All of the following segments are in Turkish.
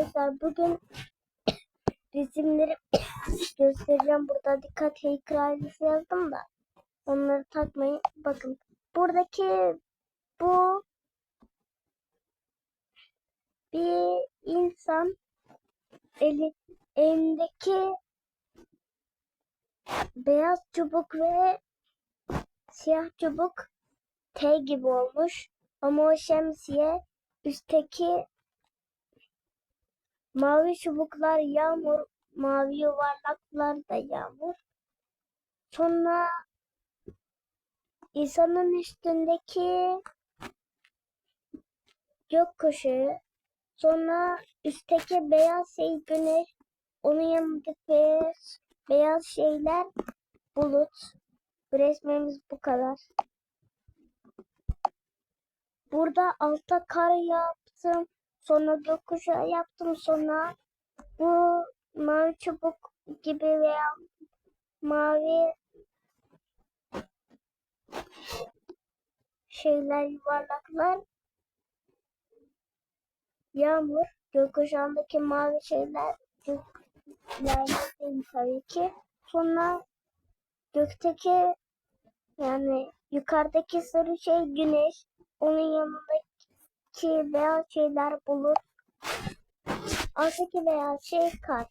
arkadaşlar bugün resimleri göstereceğim. Burada dikkat heykel ailesi yazdım da onları takmayın. Bakın buradaki bu bir insan eli, elindeki beyaz çubuk ve siyah çubuk T gibi olmuş. Ama o şemsiye üstteki mavi çubuklar yağmur, mavi yuvarlaklar da yağmur. Sonra insanın üstündeki gökkuşağı. Sonra üstteki beyaz şey güneş. Onun yanındaki beyaz, şeyler bulut. Bu resmimiz bu kadar. Burada alta kar yaptım. Sonra gökkuşağı yaptım. Sonra bu mavi çubuk gibi veya mavi şeyler yuvarlaklar yağmur gökkuşağındaki mavi şeyler değil tabii ki. Sonra gökteki yani yukarıdaki sarı şey güneş. Onun yanındaki beyaz şeyler bulut. Alttaki beyaz şey kar.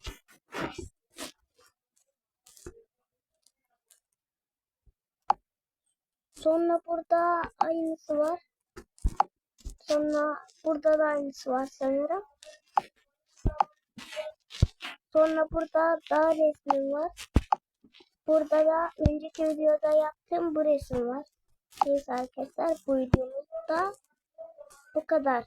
Sonra burada aynısı var. Sonra burada da aynısı var sanırım. Sonra burada daha resmim var. Burada da önceki videoda yaptığım bu resim var. Neyse arkadaşlar bu videomuzda kadar.